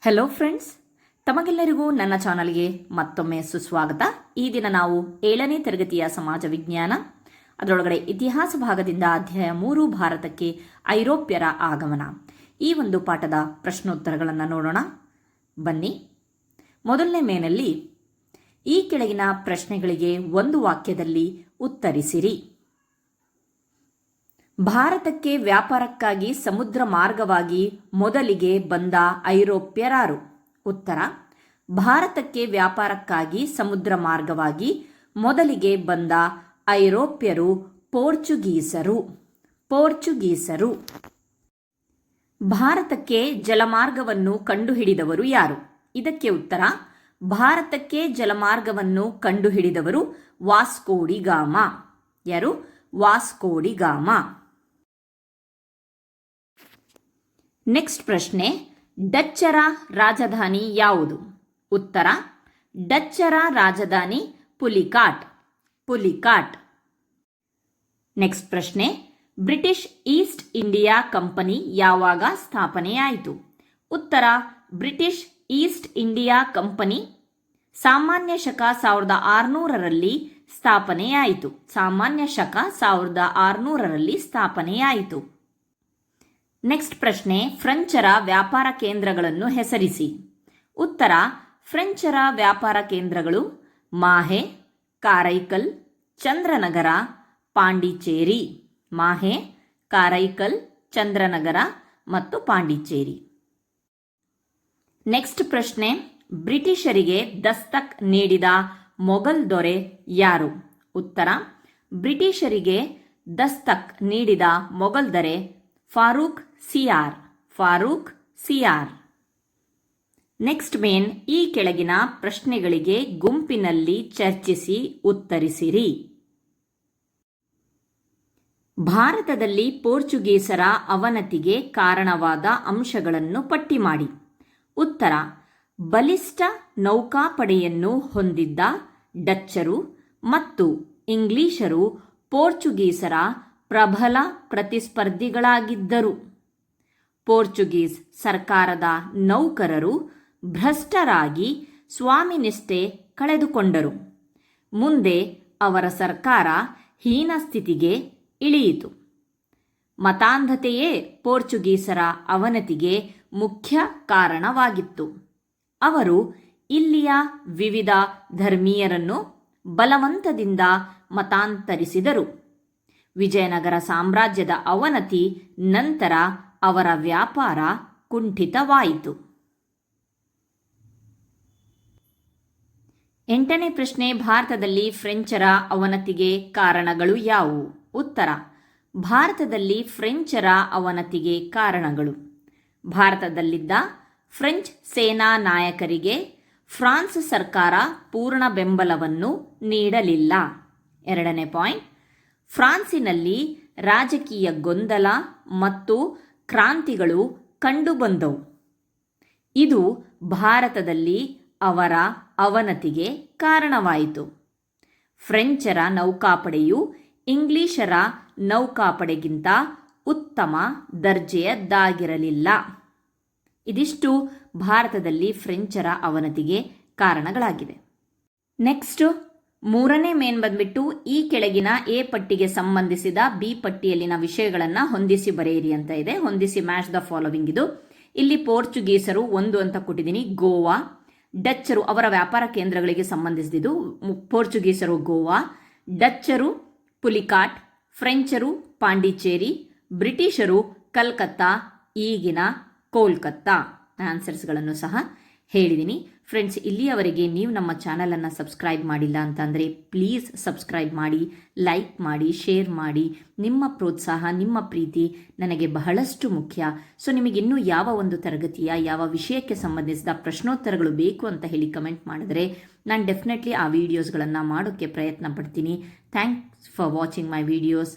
Hello friends ತಮಗೆಲ್ಲರಿಗೂ ನನ್ನ ಚಾನಲ್ಗೆ ಮತ್ತೊಮ್ಮೆ ಸುಸ್ವಾಗತ. ಈ ದಿನ ನಾವು ಏಳನೇ ತರಗತಿಯ ಸಮಾಜ ವಿಜ್ಞಾನ, ಅದರೊಳಗಡೆ ಇತಿಹಾಸ ಭಾಗದಿಂದ ಅಧ್ಯಾಯ ಮೂರು ಭಾರತಕ್ಕೆ ಐರೋಪ್ಯರ ಆಗಮನ. ಈ ಒಂದು ಪಾಠದ ಪ್ರಶ್ನೋತ್ತರಗಳನ್ನು ನೋಡೋಣ. ಬನ್ನಿ. ಮೊದಲನೇ ಮೇನಲ್ಲಿ ಈ ಕೆಳಗಿನ ಪ್ರಶ್ನೆಗಳಿಗೆ ಒಂದು ವಾಕ್ಯದಲ್ಲಿ ಉತ್ತರಿಸಿರಿ. ಭಾರತಕ್ಕೆ ವ್ಯಾಪಾರಕ್ಕಾಗಿ ಸಮುದ್ರ ಮಾರ್ಗವಾಗಿ ಮೊದಲಿಗೆ ಬಂದ ಐರೋಪ್ಯರಾರು. ಉತ್ತರ, ಭಾರತಕ್ಕೆ ವ್ಯಾಪಾರಕ್ಕಾಗಿ ಸಮುದ್ರ ಮಾರ್ಗವಾಗಿ ಮೊದಲಿಗೆ ಬಂದ ಐರೋಪ್ಯರು ಪೋರ್ಚುಗೀಸರು. ಪೋರ್ಚುಗೀಸರು. ಭಾರತಕ್ಕೆ ಜಲಮಾರ್ಗವನ್ನು ಕಂಡುಹಿಡಿದವರು ಯಾರು? ಇದಕ್ಕೆ ಉತ್ತರ, ಭಾರತಕ್ಕೆ ಜಲಮಾರ್ಗವನ್ನು ಕಂಡುಹಿಡಿದವರು ವಾಸ್ಕೋಡಿಗಾಮ ಯಾರು? ವಾಸ್ಕೋಡಿಗಾಮ ನೆಕ್ಸ್ಟ್ ಪ್ರಶ್ನೆ, ಡಚ್ಚರ ರಾಜಧಾನಿ ಯಾವುದು? ಉತ್ತರ, ಡಚ್ಚರ ರಾಜಧಾನಿ ಪುಲಿಕಾಟ್. ಪುಲಿಕಾಟ್. ನೆಕ್ಸ್ಟ್ ಪ್ರಶ್ನೆ, ಬ್ರಿಟಿಷ್ ಈಸ್ಟ್ ಇಂಡಿಯಾ ಕಂಪನಿ ಯಾವಾಗ ಸ್ಥಾಪನೆಯಾಯಿತು? ಉತ್ತರ, ಬ್ರಿಟಿಷ್ ಈಸ್ಟ್ ಇಂಡಿಯಾ ಕಂಪನಿ ಸಾಮಾನ್ಯ ಶಕ ಸಾವಿರದ ಆರುನೂರರಲ್ಲಿ ಸ್ಥಾಪನೆಯಾಯಿತು. ಸಾಮಾನ್ಯ ಶಕ ಸಾವಿರದ ಆರುನೂರರಲ್ಲಿ ಸ್ಥಾಪನೆಯಾಯಿತು. ನೆಕ್ಸ್ಟ್ ಪ್ರಶ್ನೆ ಫ್ರೆಂಚರ ವ್ಯಾಪಾರ ಕೇಂದ್ರಗಳನ್ನು ಹೆಸರಿಸಿ. ಉತ್ತರ ಫ್ರೆಂಚರ ವ್ಯಾಪಾರ ಕೇಂದ್ರಗಳು ಮಾಹೆ, ಕಾರೈಕಲ್, ಚಂದ್ರನಗರ, ಪಾಂಡಿಚೇರಿ. ಮಾಹೆ, ಕಾರೈಕಲ್, ಚಂದ್ರನಗರ ಮತ್ತು ಪಾಂಡಿಚೇರಿ. ನೆಕ್ಸ್ಟ್ ಪ್ರಶ್ನೆ, ಬ್ರಿಟಿಷರಿಗೆ ದಸ್ತಕ್ ನೀಡಿದ ಮೊಘಲ್ ದೊರೆ ಯಾರು? ಉತ್ತರ, ಬ್ರಿಟಿಷರಿಗೆ ದಸ್ತಕ್ ನೀಡಿದ ಮೊಘಲ್ ದೊರೆ Farrukh Siyar Farrukh CR. Next main, ಈ ಕೆಳಗಿನ ಪ್ರಶ್ನೆಗಳಿಗೆ ಗುಂಪಿನಲ್ಲಿ ಚರ್ಚಿಸಿ ಉತ್ತರಿಸಿರಿ. ಭಾರತದಲ್ಲಿ ಪೋರ್ಚುಗೀಸರ ಅವನತಿಗೆ ಕಾರಣವಾದ ಅಂಶಗಳನ್ನು ಪಟ್ಟಿ ಮಾಡಿ. ಉತ್ತರ, ಬಲಿಷ್ಠ ನೌಕಾಪಡೆಯನ್ನು ಹೊಂದಿದ್ದ ಡಚ್ಚರು ಮತ್ತು ಇಂಗ್ಲಿಷರು ಪೋರ್ಚುಗೀಸರ ಪ್ರಬಲ ಪ್ರತಿಸ್ಪರ್ಧಿಗಳಾಗಿದ್ದರು. ಪೋರ್ಚುಗೀಸ್ ಸರ್ಕಾರದ ನೌಕರರು ಭ್ರಷ್ಟರಾಗಿ ಸ್ವಾಮಿನಿಷ್ಠೆ ಕಳೆದುಕೊಂಡರು. ಮುಂದೆ ಅವರ ಸರ್ಕಾರ ಹೀನ ಸ್ಥಿತಿಗೆ ಇಳಿಯಿತು. ಮತಾಂಧತೆಯೇ ಪೋರ್ಚುಗೀಸರ ಅವನತಿಗೆ ಮುಖ್ಯ ಕಾರಣವಾಗಿತ್ತು. ಅವರು ಇಲ್ಲಿಯ ವಿವಿಧ ಧರ್ಮೀಯರನ್ನು ಬಲವಂತದಿಂದ ಮತಾಂತರಿಸಿದರು. ವಿಜಯನಗರ ಸಾಮ್ರಾಜ್ಯದ ಅವನತಿ ನಂತರ ಅವರ ವ್ಯಾಪಾರ ಕುಂಠಿತವಾಯಿತು. ಎಂಟನೇ ಪ್ರಶ್ನೆ, ಭಾರತದಲ್ಲಿ ಫ್ರೆಂಚರ ಅವನತಿಗೆ ಕಾರಣಗಳು ಯಾವುವು? ಉತ್ತರ, ಭಾರತದಲ್ಲಿ ಫ್ರೆಂಚರ ಅವನತಿಗೆ ಕಾರಣಗಳು. ಭಾರತದಲ್ಲಿದ್ದ ಫ್ರೆಂಚ್ ಸೇನಾ ನಾಯಕರಿಗೆ ಫ್ರಾನ್ಸ್ ಸರ್ಕಾರ ಪೂರ್ಣ ಬೆಂಬಲವನ್ನು ನೀಡಲಿಲ್ಲ. ಎರಡನೇ ಪಾಯಿಂಟ್, ಫ್ರಾನ್ಸಿನಲ್ಲಿ ರಾಜಕೀಯ ಗೊಂದಲ ಮತ್ತು ಕ್ರಾಂತಿಗಳು ಕಂಡುಬಂದವು. ಇದು ಭಾರತದಲ್ಲಿ ಅವರ ಅವನತಿಗೆ ಕಾರಣವಾಯಿತು. ಫ್ರೆಂಚರ ನೌಕಾಪಡೆಯು ಇಂಗ್ಲಿಷರ ನೌಕಾಪಡೆಗಿಂತ ಉತ್ತಮ ದರ್ಜೆಯದ್ದಾಗಿರಲಿಲ್ಲ. ಇದಿಷ್ಟು ಭಾರತದಲ್ಲಿ ಫ್ರೆಂಚರ ಅವನತಿಗೆ ಕಾರಣಗಳಾಗಿವೆ. ನೆಕ್ಸ್ಟ್ ಮೂರನೇ ಮೇನ್ ಬಂದ್ಬಿಟ್ಟು ಈ ಕೆಳಗಿನ ಎ ಪಟ್ಟಿಗೆ ಸಂಬಂಧಿಸಿದ ಬಿ ಪಟ್ಟಿಯಲ್ಲಿನ ವಿಷಯಗಳನ್ನು ಹೊಂದಿಸಿ ಬರೆಯಿರಿ ಅಂತ ಇದೆ. ಹೊಂದಿಸಿ ಮ್ಯಾಚ್ ದ ಫಾಲೋವಿಂಗ್ ಇದು. ಇಲ್ಲಿ ಪೋರ್ಚುಗೀಸರು ಒಂದು ಅಂತ ಕೊಟ್ಟಿದ್ದೀನಿ. ಗೋವಾ. ಡಚ್ಚರು ಅವರ ವ್ಯಾಪಾರ ಕೇಂದ್ರಗಳಿಗೆ ಸಂಬಂಧಿಸಿದ್ದು ಪೋರ್ಚುಗೀಸರು ಗೋವಾ. ಡಚ್ಚರು ಪುಲಿಕಾಟ್. ಫ್ರೆಂಚರು ಪಾಂಡಿಚೇರಿ. ಬ್ರಿಟಿಷರು ಕಲ್ಕತ್ತಾ. ಈಗಿನ ಕೋಲ್ಕತ್ತಾ. ಆನ್ಸರ್ಸ್ಗಳನ್ನು ಸಹ ಹೇಳಿದ್ದೀನಿ ಫ್ರೆಂಡ್ಸ್ ಇಲ್ಲಿಯವರೆಗೆ ನೀವು ನಮ್ಮ ಚಾನಲನ್ನು ಸಬ್ಸ್ಕ್ರೈಬ್ ಮಾಡಿಲ್ಲ ಅಂತಂದರೆ ಪ್ಲೀಸ್ ಸಬ್ಸ್ಕ್ರೈಬ್ ಮಾಡಿ ಲೈಕ್ ಮಾಡಿ ಶೇರ್ ಮಾಡಿ. ನಿಮ್ಮ ಪ್ರೋತ್ಸಾಹ, ನಿಮ್ಮ ಪ್ರೀತಿ ನನಗೆ ಬಹಳಷ್ಟು ಮುಖ್ಯ. ಸೊ ನಿಮಗೆ ಇನ್ನೂ ಯಾವ ಒಂದು ತರಗತಿಯ, ಯಾವ ವಿಷಯಕ್ಕೆ ಸಂಬಂಧಿಸಿದ ಪ್ರಶ್ನೋತ್ತರಗಳು ಬೇಕು ಅಂತ ಹೇಳಿ ಕಮೆಂಟ್ ಮಾಡಿದ್ರೆ ನಾನು ಡೆಫಿನೆಟ್ಲಿ ಆ ವಿಡಿಯೋಸ್ಗಳನ್ನು ಮಾಡೋಕ್ಕೆ ಪ್ರಯತ್ನ ಪಡ್ತೀನಿ. Thanks for watching my videos